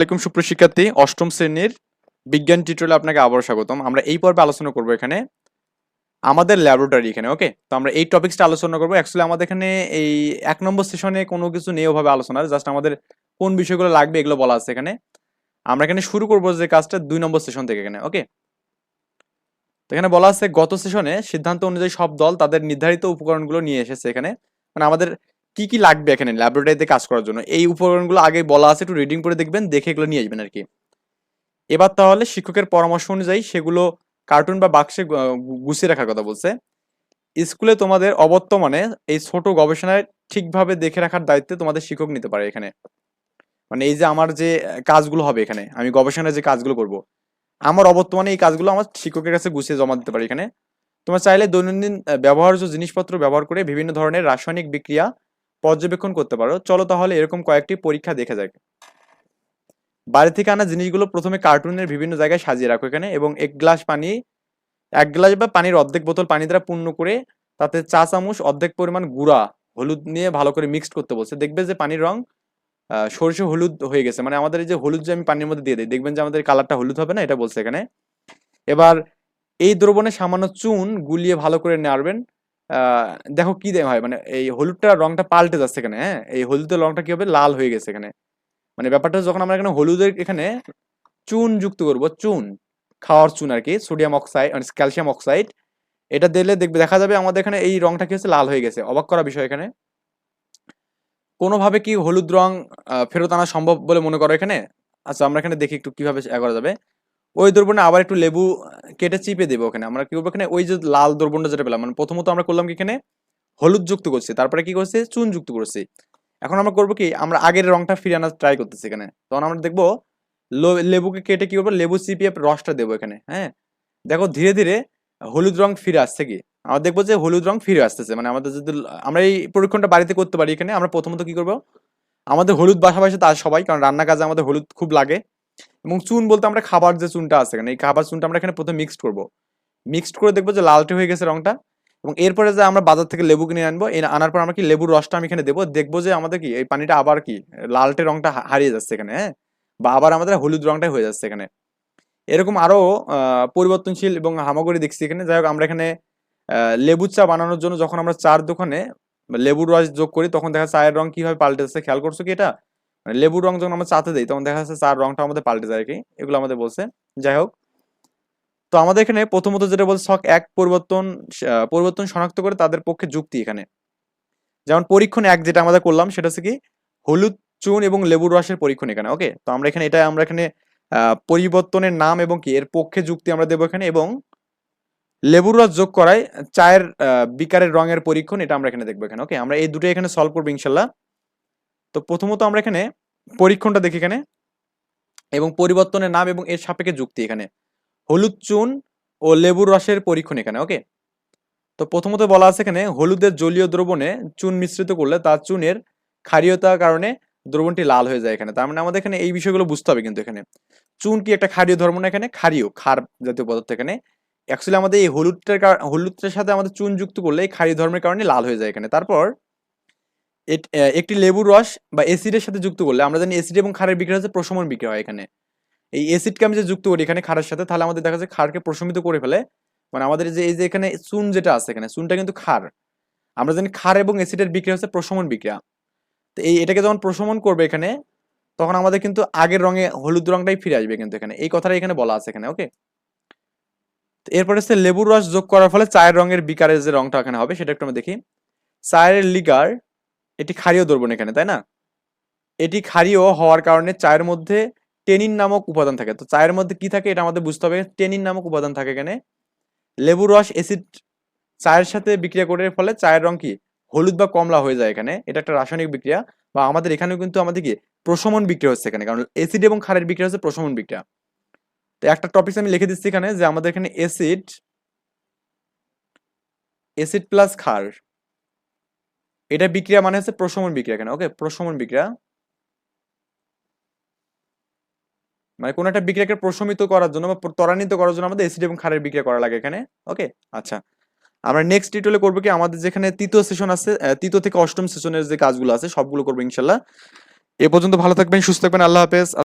আসসালামাইকুম সুপ্রশিক্ষার্থী অষ্টম শ্রেণির বিজ্ঞান টিউটোরিয়ালে আপনাকে আবার স্বাগতম। আমরা এই পর্বে আলোচনা করব এখানে আমাদের ল্যাবরেটরি এখানে ওকে তো আমরা এই টপিক্সটা আলোচনা করব। অ্যাকচুয়ালি আমাদের এখানে এই এক নম্বর সেশনে কোনো কিছু নেই ওভাবে আলোচনার জাস্ট আমাদের কোন বিষয়গুলো লাগবে এগুলো বলা আছে এখানে। আমরা এখানে শুরু করব যে কাজটা দুই নম্বর সেশন থেকে এখানে ওকে তো এখানে বলা আছে, গত সেশনে সিদ্ধান্ত অনুযায়ী সব দল তাদের নির্ধারিত উপকরণগুলো নিয়ে এসেছে এখানে। মানে আমাদের কি কি লাগবে এখানে ল্যাবরেটরিতে কাজ করার জন্য? এই উপকরণগুলো আগে বলা আছে, একটু রিডিং করে দেখবেন, দেখে এগুলো নিয়ে আসবেন আর কি এবার তাহলে শিক্ষকের পরামর্শ অনুযায়ী সেগুলো কার্টুন বা বাক্সে গুছিয়ে রাখার কথা বলছে। স্কুলে তোমাদের অবর্তমানে এই ছোট গবেষণায় ঠিকভাবে দেখে রাখার দায়িত্ব তোমাদের শিক্ষক নিতে পারে এখানে। মানে এই যে আমার যে কাজগুলো হবে এখানে, আমি গবেষণায় যে কাজগুলো করব, আমার অবর্তমানে এই কাজগুলো আমার শিক্ষকের কাছে গুছিয়ে জমা দিতে পারি এখানে। তোমরা চাইলে দৈনন্দিন ব্যবহার্য জিনিসপত্র ব্যবহার করে বিভিন্ন ধরনের রাসায়নিক বিক্রিয়া পর্যবেক্ষণ করতে পারো। চলো তাহলে এরকম কয়েকটি পরীক্ষা দেখে যাক বাড়ি থেকে আনা জিনিসগুলো প্রথমে কার্টুনের বিভিন্ন জায়গায় সাজিয়ে রাখো এখানে এবং এক গ্লাস পানি, এক গ্লাস বা পানির অর্ধেক বোতল পানি দ্বারা পূর্ণ করে তাতে চা চামচ অর্ধেক পরিমাণ গুঁড়া, হলুদ নিয়ে ভালো করে মিক্সড করতে বলছে। দেখবে যে পানির রং সরষে হলুদ হয়ে গেছে। মানে আমাদের এই যে হলুদ যে আমি পানির মধ্যে দিয়ে দিই, দেখবেন যে আমাদের কালারটা হলুদ হবে না? এটা বলছে এখানে। এবার এই দ্রবণে সামান্য চুন গুলিয়ে ভালো করে নাড়বেন। দেখো কি দেয় হয় মানে এই হলুদটা রংটা পাল্টে যাচ্ছে এখানে হ্যাঁ? এই হলুদের রংটা কি হবে? লাল হয়ে গেছে এখানে। মানে ব্যাপারটা যখন আমরা এখানে হলুদের এখানে চুন যুক্ত করব, চুন, খাওয়ার চুন আর কি, সোডিয়াম অক্সাইড মানে ক্যালসিয়াম অক্সাইড, এটা দিলে দেখবে দেখা যাবে আমাদের এখানে এই রংটা কি হচ্ছে? লাল হয়ে গেছে। অবাক করা বিষয় এখানে। কোনোভাবে কি হলুদ রং ফেরত আনা সম্ভব বলে মনে করো এখানে? আচ্ছা আমরা এখানে দেখি একটু কীভাবে করা যাবে। ওই দ্রবণে আবার একটু লেবু কেটে চিপে দেবো ওখানে। আমরা কি করব এখানে ওই যে লাল দ্রবণটা যেটা পেলাম মানে প্রথমত আমরা করলাম কি এখানে? হলুদ যুক্ত করছি। তারপরে কি করছি? চুন যুক্ত করছি। এখন আমরা করব কি? আমরা আগের রংটা ফিরে আনার ট্রাই করতেছি এখানে। তখন আমরা দেখব লেবুকে কেটে কি করব? লেবু চিপিয়ে রসটা দেবো এখানে হ্যাঁ? দেখো ধীরে ধীরে হলুদ রং ফিরে আসছে কি? আমরা দেখব যে হলুদ রং ফিরে আসতেছে। মানে আমাদের যদি আমরা এই পরীক্ষণটা বাড়িতে করতে পারি এখানে, আমরা প্রথমত কি করব? আমাদের হলুদ বাসাবাসি তার সবাই, কারণ রান্না কাজে আমাদের হলুদ খুব লাগে। এবং চুন বলতে আমরা খাবার যে চুনটা আছে এখানে এই খাবার চুনটা আমরা এখানে প্রথমে মিক্সড করব। মিক্সড করে দেখব যে লালটে হয়ে গেছে রংটা এবং এরপরে যে আমরা বাজার থেকে লেবু কিনে আনব আনার পর আমরা কি লেবুর রসটা আমি এখানে দেবো দেখব যে আমাদের কি এই পানিটা আবার কি লালটে রংটা হারিয়ে যাচ্ছে এখানে হ্যাঁ? বা আবার আমাদের হলুদ রংটাই হয়ে যাচ্ছে এখানে। এরকম আরও আহ, পরিবর্তনশীল এবং হামাগুড়ি দেখছি এখানে। যাই হোক আমরা এখানে লেবু চা বানানোর জন্য যখন আমরা চার দোকানে লেবুর রস যোগ করি তখন দেখা চায়ের রং কীভাবে পাল্টে যাচ্ছে খেয়াল করছ কি এটা? মানে লেবুর রং যখন আমরা চাতে দিই, তখন দেখা যাচ্ছে চার রংটা আমাদের পাল্টে যায় কি। এগুলো আমাদের বলছে। যাই হোক। তো আমাদের এখানে প্রথমত যেটা বলছে, শখ এক পরিবর্তন পরিবর্তন শনাক্ত করে তাদের পক্ষে যুক্তি এখানে। যেমন পরীক্ষণ এক যেটা আমাদের করলাম, সেটা হচ্ছে কি, হলুদ, চুন এবং লেবুর রসের পরীক্ষণ এখানে, ওকে? তো আমরা এখানে, এটা আমরা এখানে পরিবর্তনের নাম এবং কি, এর পক্ষে যুক্তি আমরা দেবো এখানে এবং লেবুর রস যোগ করায় চায়ের বিকারের রঙের পরীক্ষণ, এটা আমরা এখানে দেখব এখানে, ওকে? আমরা এই দুটো এখানে সলভ করব ইনশাল্লাহ। তো প্রথমত আমরা এখানে পরীক্ষণটা দেখি এখানে। এবং পরিবর্তনের নাম এবং এর সাপেক্ষে যুক্তি এখানে। হলুদ চুন ও লেবুর রসের পরীক্ষণ এখানে, ওকে? তো প্রথমত বলা আছে এখানে, হলুদের জলীয় দ্রবণে চুন মিশ্রিত করলে তার চুনের ক্ষারীয়তার কারণে দ্রবণটি লাল হয়ে যায় এখানে। তার মানে আমাদের এখানে এই বিষয়গুলো বুঝতে হবে কিন্তু এখানে। চুন কি একটা ক্ষারীয় ধর্ম না এখানে? ক্ষারীয়, ক্ষার জাতীয় পদার্থ এখানে। অ্যাকচুয়ালি আমাদের এই হলুদটার হলুদটার সাথে আমাদের চুন যুক্ত করলে এই ক্ষারীয় ধর্মের কারণে লাল হয়ে যায় এখানে। তারপর একটি লেবুর রস বা অ্যাসিডের সাথে যুক্ত করলে, আমরা জানি অ্যাসিড এবং ক্ষারের বিক্রিয়া হচ্ছে প্রশমন বিক্রিয়া হয় এখানে। এই অ্যাসিডকে আমি যে যুক্ত করি এখানে ক্ষারের সাথে, তাহলে আমাদের দেখা যায় ক্ষারকে প্রশমিত করে ফেলে। মানে আমাদের যে, এই যে এখানে চুন যেটা আছে এখানে, চুনটা কিন্তু ক্ষার। আমরা জানি ক্ষার এবং অ্যাসিডের বিক্রিয়া হচ্ছে প্রশমন বিক্রিয়া। তো এই, এটাকে যখন প্রশমন করবে এখানে, তখন আমাদের কিন্তু আগের রঙে হলুদ রংটাই ফিরে আসবে কিন্তু এখানে। এই কথাটা এখানে বলা আছে এখানে ওকে এরপরে হচ্ছে লেবুর রস যোগ করার ফলে চায়ের রঙের বিকারের যে রংটা এখানে হবে, সেটা একটু আমরা দেখি। চায়ের লিগার এটি ক্ষারীয় দ্রবণ এখানে, তাই না? এটি ক্ষারীয় হওয়ার কারণে চায়ের মধ্যে টেনিন নামক উপাদান থাকে। তো চায়ের মধ্যে কি থাকে এটা আমাদের বুঝতে হবে। টেনিন নামক উপাদান থাকে এখানে। লেবুর রস, অ্যাসিড চায়ের সাথে বিক্রিয়া করে ফলে চায়ের রং কি? হলুদ বা কমলা হয়ে যায় এখানে। এটা একটা রাসায়নিক বিক্রিয়া বা আমাদের এখানেও কিন্তু আমাদের কি? প্রশমন বিক্রিয়া হচ্ছে এখানে। কারণ অ্যাসিড এবং ক্ষারের বিক্রিয়া হচ্ছে প্রশমন বিক্রিয়া। তো একটা টপিক আমি লিখে দিচ্ছি এখানে যে আমাদের এখানে অ্যাসিড অ্যাসিড প্লাস ক্ষার এটা বিক্রিয়া মানে হচ্ছে প্রশমন বিক্রিয়া কেন ওকে প্রশমন বিক্রিয়া। মানে কোনো একটা বিক্রিয়াকে প্রশমিত করার জন্য বা ত্বরান্বিত করার জন্য আমাদের অ্যাসিড এবং ক্ষারের বিক্রিয়া করা লাগে এখানে ওকে আচ্ছা। আমরা নেক্সট টিউটোরিয়ালে করব কি, আমাদের যেখানে তৃতীয় সেশন আছে তৃতীয় থেকে অষ্টম সেশনের যে কাজগুলো আছে, সবগুলো করব ইনশাল্লাহ। এ পর্যন্ত ভালো থাকবেন, সুস্থ থাকবেন, আল্লাহ হাফেজ।